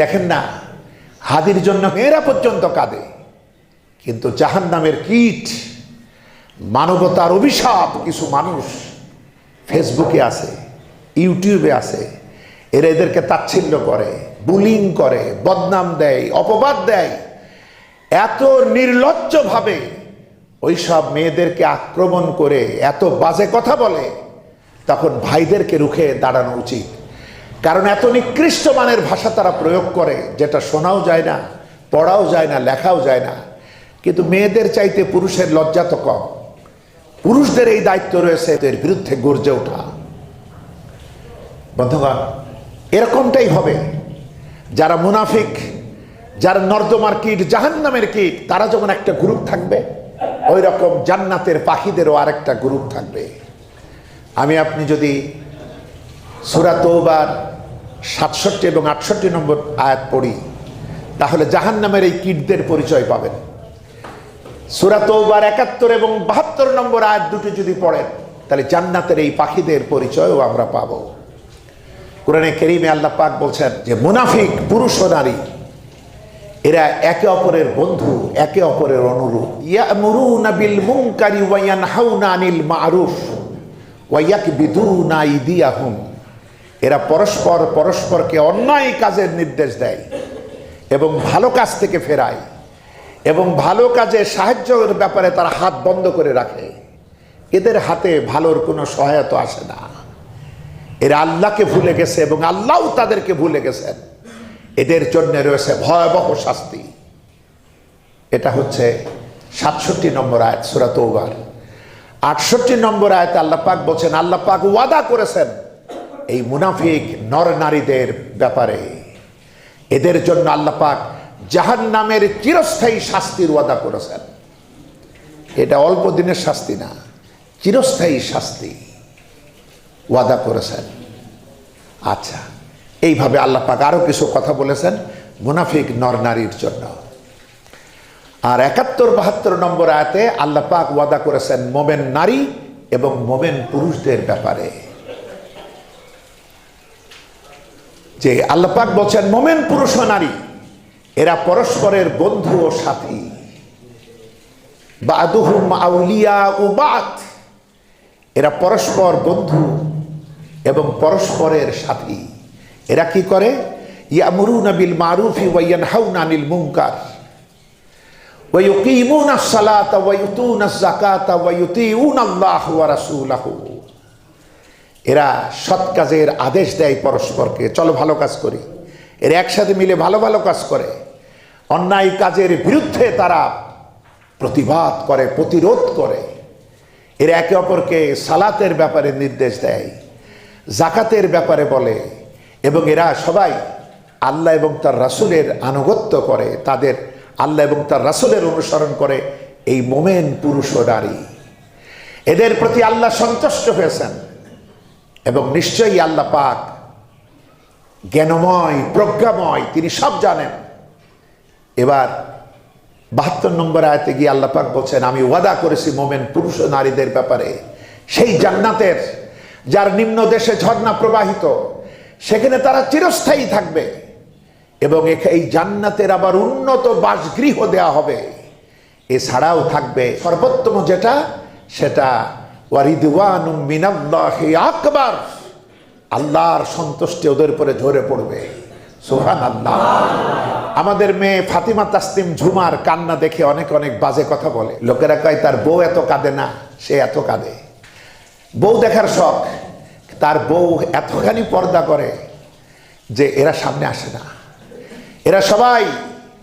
দেখেন না, হাদির জন্য মেয়েরা পর্যন্ত কাঁদে, কিন্তু জাহান নামের কীট, মানবতার অভিশাপ, কিছু মানুষ ফেসবুকে আছে, ইউটিউবে আছে, এরা এদেরকে তাচ্ছিল্য করে, বুলিং করে, বদনাম দেয়, অপবাদ দেয়। এত নির্লজ্জভাবে ওইসব মেয়েদেরকে আক্রমণ করে এত বাজে কথা বলে, তখন ভাইদেরকে রুখে দাঁড়ানো উচিত। কারণ এত নিকৃষ্ট মানের ভাষা তারা প্রয়োগ করে, যেটা শোনাও যায় না, পড়াও যায় না, লেখাও যায় না। কিন্তু মেয়েদের চাইতে পুরুষের লজ্জা তো কম। পুরুষদের এই দায়িত্ব রয়েছে এর বিরুদ্ধে গর্জে ওঠা। বন্ধুগণ, এরকমটাই হবে। যারা মুনাফিক, যারা নর্দমার কীট, জাহান্নামের কীট, তারা যখন একটা গ্রুপ থাকবে ওই রকম জান্নাতের পাখিদেরও আরেকটা গ্রুপ থাকবে। আমি, আপনি যদি সুরা সাতষট্টি এবং আটষট্টি নম্বর আয়াত পড়ি, তাহলে জাহান্নামের এই কীটদের পরিচয় পাবেন। সুরা একাত্তর এবং বাহাত্তর নম্বর আয়াত দুটি যদি পড়েন, তাহলে জান্নাতের এই পাখিদের পরিচয়ও আমরা পাব। কোরআনে কেরিমে আল্লাহ পাক বলছেন যে, মুনাফিক, পুরুষ ও নারী, এরা একে অপরের বন্ধু, একে অপরের অনুরূপ। ইয়ামুরুনা বিল মুনকারি ওয়া ইয়ানহাউনা আনিল মারুফ, ওয়া আইদিয়াহুম এরা পরস্পর পরস্পরকে অন্যায় কাজের নির্দেশ দেয় এবং ভালো কাজ থেকে ফেরায় এবং ভালো কাজে সাহায্যের ব্যাপারে তারা হাত বন্ধ করে রাখে। এদের হাতে ভালোর কোনো সহায়তা আসে না। এরা আল্লাহকে ভুলে গেছে এবং আল্লাহও তাদেরকে ভুলে গেছেন। এদের জন্য রয়েছে ভয়াবহ শাস্তি। এটা হচ্ছে সাতষট্টি নম্বর আয়াত সুরাত আটষট্টি নম্বর আয়াত আল্লাহ পাক বলছেন, আল্লাহ পাক ওয়াদা করেছেন এই মুনাফিক নর নারীদের ব্যাপারে। এদের জন্য আল্লাহ পাক জাহান নামের চিরস্থায়ী শাস্তির ওয়াদা করেছেন। এটা অল্প দিনের শাস্তি না, চিরস্থায়ী শাস্তি ওয়াদা করেছেন। আচ্ছা এইভাবে আল্লাহ পাক আরও কিছু কথা বলেছেন মুনাফিক নর নারীর জন্য। আর একাত্তর বাহাত্তর নম্বর আয়াতে আল্লাহ পাক ওয়াদা করেছেন মোমেন নারী এবং মোমেন পুরুষদের ব্যাপারে। যে আল্লাহ পাক বলছেন, মোমেন পুরুষ নারী, এরা পরস্পরের বন্ধু ও সাথী। বাদুহুম আউলিয়া ও বাত এরা পরস্পর বন্ধু এবং পরস্পরের সাথী। এরা কি করে? ইয়ামুরুনা বিল মারুফি ওয়া ইয়ানহাউনা আনিল মুনকার। ওয়া ইউকিমুনা আস-সালাতা ওয়া ইউতুনা আজ-যাকাতা ওয়া আল্লাহ ওয়া রাসূলাহু। এরা সৎ কাজের আদেশ দেয় পরস্পরকে, চলো ভালো কাজ করি। এরা একসাথে মিলে ভালো ভালো কাজ করে। অন্যায় কাজের বিরুদ্ধে তারা প্রতিবাদ করে, প্রতিরোধ করে। এরা একে অপরকে সালাতের ব্যাপারে নির্দেশ দেয় জাকাতের ব্যাপারে বলে এবং এরা সবাই আল্লাহ এবং তার রাসুলের আনুগত্য করে, তাদের আল্লাহ এবং তার রাসুলের অনুসরণ করে এই মোমেন পুরুষ ও নারী। এদের প্রতি আল্লাহ সন্তুষ্ট হয়েছেন। এবং নিশ্চয়ই আল্লাহ পাক জ্ঞানময়, প্রজ্ঞাময়, তিনি সব জানেন। এবার বাহাত্তর নম্বর আয়তে গিয়ে আল্লাহ পাক বলছেন, আমি ওয়াদা করেছি মোমেন পুরুষ ও নারীদের ব্যাপারে। সেই জান্নাতের যার নিম্ন দেশে ঝর্ণা প্রবাহিত, সেখানে তারা চিরস্থায়ী থাকবে এবং এই জান্নাতের আবার উন্নত বাসগৃহ দেয়া হবে। এছাড়াও থাকবে সর্বোত্তম যেটা, সেটা আকবার। আল্লাহর সন্তুষ্টি ওদের উপরে ঝরে পড়বে। সোহান আল্লাহ আমাদের মেয়ে ফাতিমা তাসলিম ঝুমার কান্না দেখে অনেক অনেক বাজে কথা বলে। লোকেরা কয়, তার বউ এত কাঁদে না, সে এত কাঁদে। বউ দেখার শখ, তার বউ এতখানি পর্দা করে যে এরা সামনে আসে না। এরা সবাই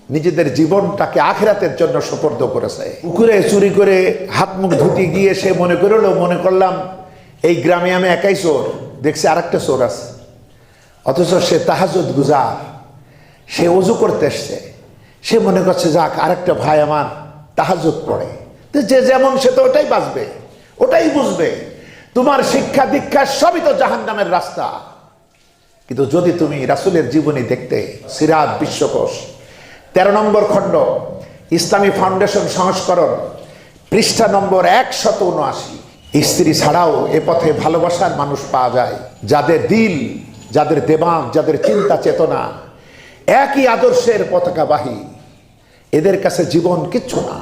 নিজেদের জীবনটাকে আখেরাতের জন্য সোপর্দ করেছে। পুকুরে চুরি করে হাত মুখ ধুতি গিয়ে সে মনে করল, মনে করলাম, এই গ্রামে আমি একাই চোর। দেখছি আরেকটা চোর আছে। অথচ সে তাহাজুদ গুজার। সে অজু করতে এসছে। সে মনে করছে, যাক, আরেকটা ভাই আমার তাহাজুদ পড়ে। যে যেমন সে তো ওটাই বাঁচবে, ওটাই বুঝবে। তোমার শিক্ষা দীক্ষা সবই তো জাহান্নামের রাস্তা। কিন্তু যদি তুমি রাসুলের জীবনী দেখতে, সিরাত বিশ্বকোষ তেরো নম্বর খণ্ড, ইসলামী ফাউন্ডেশন সংস্করণ, পৃষ্ঠা নম্বর একশত উনআশি। স্ত্রী ছাড়াও এ পথে ভালোবাসার মানুষ পাওয়া যায়। যাদের দিল, যাদের দেবাং যাদের চিন্তা চেতনা, একই আদর্শের পতাকাবাহী। এদের কাছে জীবন কিচ্ছু না।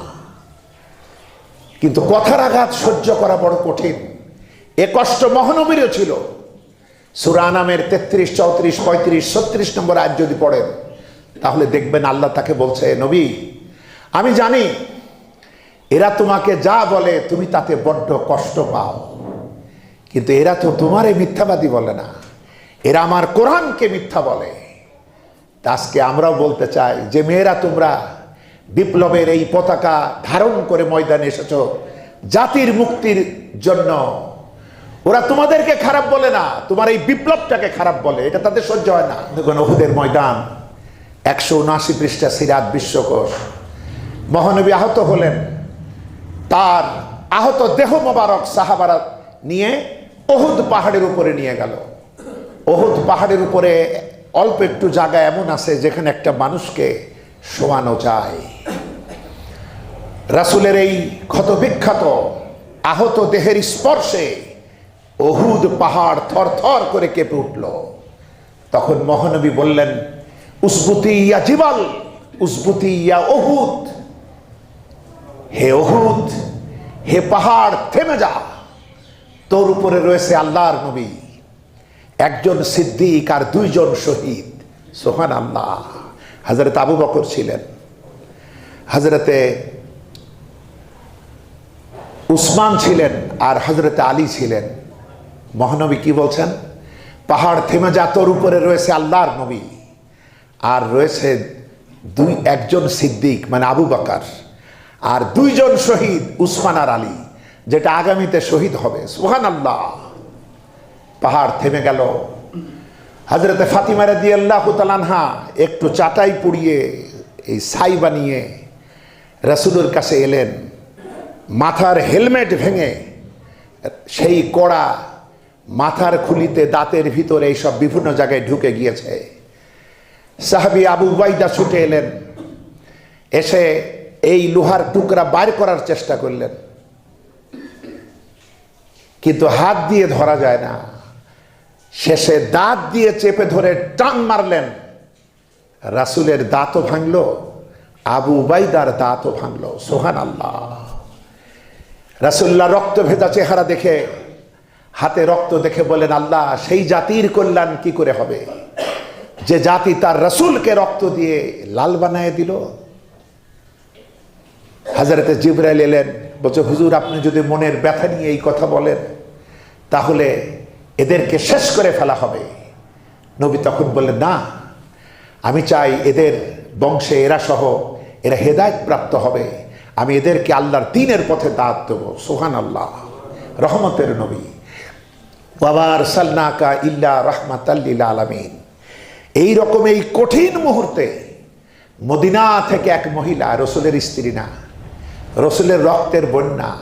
কিন্তু কথার আঘাত সহ্য করা বড় কঠিন। এ কষ্ট মহানবীরও ছিল। সুরানামের তেত্রিশ, চৌত্রিশ, পঁয়ত্রিশ, ছত্রিশ নম্বর আজ যদি পড়েন তাহলে দেখবেন আল্লাহ তাকে বলছে নবী, আমি জানি এরা তোমাকে যা বলে তুমি তাতে বড্ড কষ্ট পাও। কিন্তু এরা তো তোমারে মিথ্যাবাদী বলে না। এরা আমার কোরআনকে মিথ্যা বলে। আজকে আমরাও বলতে চাই যে মেয়েরা তোমরা বিপ্লবের এই পতাকা ধারণ করে ময়দানে এসেছ জাতির মুক্তির জন্য। ওরা তোমাদেরকে খারাপ বলে না, তোমার এই বিপ্লবটাকে খারাপ বলে। এটা তাদের সহ্য হয় না। দেখুন, ওহুদের ময়দান। একশো উনআশি পৃষ্ঠা সিরাত বিশ্বকোষ। মহানবী আহত হলেন। তার আহত দেহ মোবারক সাহাবারা নিয়ে অহুদ পাহাড়ের উপরে নিয়ে গেল। অহুদ পাহাড়ের উপরে অল্প একটু জায়গা এমন আছে যেখানে একটা মানুষকে শোয়ানো যায়। রাসুলের এই ক্ষতবিখ্যাত আহত দেহের স্পর্শে অহুদ পাহাড় থর থর করে কেঁপে উঠল। তখন মহানবী বললেন উসবুতি ইয়া জিবাল উসবুতি ইয়া অহুদ হে অহুদ হে পাহাড়, থেমে যা। তোর উপরে রয়েছে আল্লাহর নবী। একজন সিদ্দিক আর দুইজন শহীদ। সোহান আল্লাহ হাজরত আবু বকর ছিলেন। হাজরতে উসমান ছিলেন আর হজরতে আলী ছিলেন। মহানবী কি বলছেন? পাহাড় থেমে যা, তোর উপরে রয়েছে আল্লাহর নবী। আর রয়েছে দুই, একজন সিদ্দিক মানে আবু বাকার, আর দুইজন শহীদ উসমান আর আলী, যেটা আগামীতে শহীদ হবে। সুহান আল্লাহ পাহাড় থেমে গেল। হজরতে ফাতিমারা দিয়ে আল্লাহ তালানহা একটু চাটাই পুড়িয়ে, এই ছাই বানিয়ে রসুলের কাছে এলেন। মাথার হেলমেট ভেঙে সেই কড়া মাথার খুলিতে দাঁতের ভিতরে এইসব বিভিন্ন জায়গায় ঢুকে গিয়েছে। সাহাবি আবু বাইদা ছুটে এলেন। এসে এই লোহার টুকরা বার করার চেষ্টা করলেন। কিন্তু হাত দিয়ে ধরা যায় না। শেষে দাঁত দিয়ে চেপে ধরে টান মারলেন। রাসুলের দাঁতও ভাঙল, আবু বাইদার দাঁতও ভাঙল। সোহান আল্লাহ রাসুল্লাহ রক্ত ভেজা চেহারা দেখে, হাতে রক্ত দেখে বলেন আল্লাহ, সেই জাতির কল্যাণ কি করে হবে? যে জাতি তার রসুলকে রক্ত দিয়ে লাল বানায় দিল। হাজারাতে জিব্রাইল এলেন, বলছে, হুজুর, আপনি যদি মনের ব্যথা নিয়ে এই কথা বলেন, তাহলে এদেরকে শেষ করে ফেলা হবে। নবী তখন বললেন, না, আমি চাই এদের বংশে, এরা সহ, এরা হেদায়ত প্রাপ্ত হবে। আমি এদেরকে আল্লাহর দিনের পথে দাঁত দেবো। সোহান আল্লাহ রহমতের নবী। বাবার সাল্লাকা ইল্লা রহমাত আলমিন। এই রকম এই কঠিন মুহূর্তে মদিনা থেকে এক মহিলা রসুলের স্ত্রী না, রসুলের রক্তের বন্যা,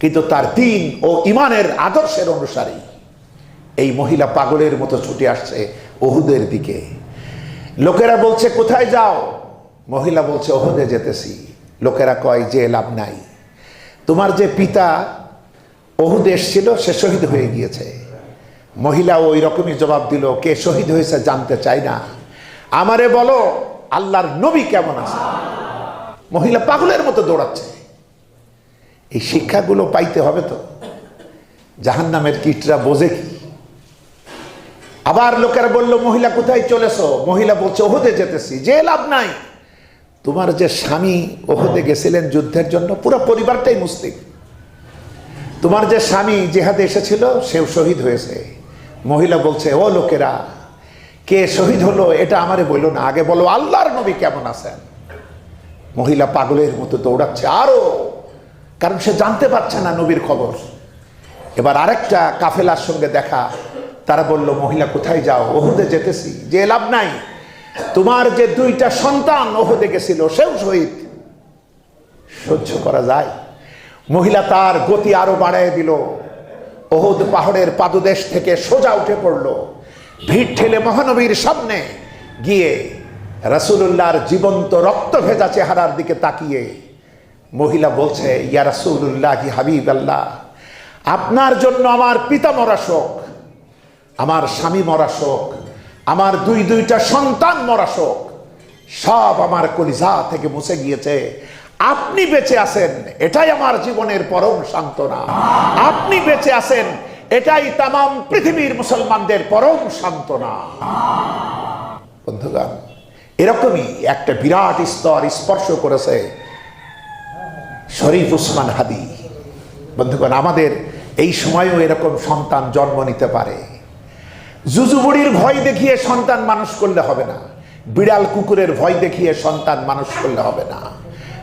কিন্তু তার দিন ও ইমানের আদর্শের অনুসারী। এই মহিলা পাগলের মতো ছুটে আসছে ওহুদের দিকে। লোকেরা বলছে, কোথায় যাও? মহিলা বলছে ওহুদে যেতেছি। লোকেরা কয়, যে লাভ নাই। তোমার যে পিতা ওহুদ এসছিল, সে শহীদ হয়ে গিয়েছে। মহিলা ওই রকমই জবাব দিল, কে শহীদ হয়েছে জানতে চাই না। আমারে বলো, আল্লাহর নবী কেমন আছে? মহিলা পাগলের মতো দৌড়াচ্ছে। এই শিক্ষাগুলো পাইতে হবে তো। জাহান নামের কীটরা বোঝে কি? আবার লোকেরা বলল, মহিলা, কোথায় চলেছ? মহিলা বলছে, ওহদে যেতেছি, যে লাভ নাই। তোমার যে স্বামী ওহদে গেছিলেন যুদ্ধের জন্য, পুরো পরিবারটাই মুসলিম। তোমার যে স্বামী জেহাদে এসেছিল, সেও শহীদ হয়েছে। মহিলা বলছে, ও লোকেরা, কে শহীদ হলো এটা আমারে বলল না। আগে বলো, আল্লাহর নবী কেমন আছেন? মহিলা পাগলের মতো দৌড়াচ্ছে আরও, কারণ সে জানতে পারছে না নবীর খবর। এবার আরেকটা কাফেলার সঙ্গে দেখা, তারা বলল, মহিলা, কোথায় যাও? ওহুদে যেতেছি, যে লাভ নাই। তোমার যে দুইটা সন্তান ওহুদে গেছিল, সেও শহীদ। সহ্য করা যায়। মহিলা তার গতি আরও বাড়ায় দিল। ওহুদ পাহাড়ের পাদদেশ থেকে সোজা উঠে পড়ল। ভিড় ঠেলে মহানবীর সামনে গিয়ে রাসুলুল্লাহর জীবন্ত রক্ত ভেজা চেহারার দিকে তাকিয়ে মহিলা বলছে, ইয়া রাসুল্লাহ হাবিব আল্লাহ আপনার জন্য আমার পিতা মরা শোক, আমার স্বামী মরা শোক, আমার দুই দুইটা সন্তান মরা শোক, সব আমার কলিজা থেকে মুছে গিয়েছে। আপনি বেঁচে আছেন, এটাই আমার জীবনের পরম সান্ত্বনা। আপনি বেঁচে আছেন, এটাই তাম পৃথিবীর মুসলমানদের পরম সান্ত্বনা। বন্ধুগান এরকমই একটা বিরাট স্তর স্পর্শ করেছে শরীফ উসমান হাদি। বন্ধুগণ, আমাদের এই সময়েও এরকম সন্তান জন্ম নিতে পারে। জুজুবুড়ির ভয় দেখিয়ে সন্তান মানুষ করলে হবে না। বিড়াল কুকুরের ভয় দেখিয়ে সন্তান মানুষ করলে হবে না।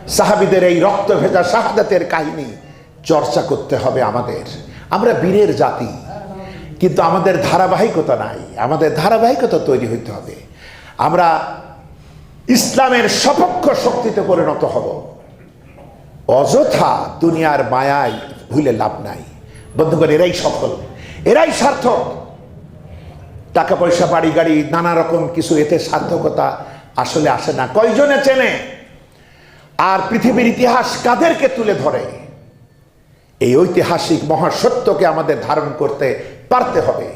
সাহাবিদের এই রক্ত ভেজা শাহাদাতের কাহিনী চর্চা করতে হবে আমাদের। আমরা বীরের জাতি, কিন্তু আমাদের ধারাবাহিকতা নাই। আমাদের ধারাবাহিকতা তৈরি হইতে হবে। আমরা ইসলামের সপক্ষ শক্তিতে পরিণত হব। অযথা দুনিয়ার মায়ায় ভুলে লাভ নাই। বন্ধুগণ, এরাই সফল, এরাই সার্থক। টাকা পয়সা বাড়ি গাড়ি নানা রকম কিছু, এতে সার্থকতা আসলে আসে না। কয়জনে চেনে? আর পৃথিবীর ইতিহাস কাদেরকে তুলে ধরে? এই ঐতিহাসিক মহাসত্যকে আমাদের ধারণ করতে পারতে হবে।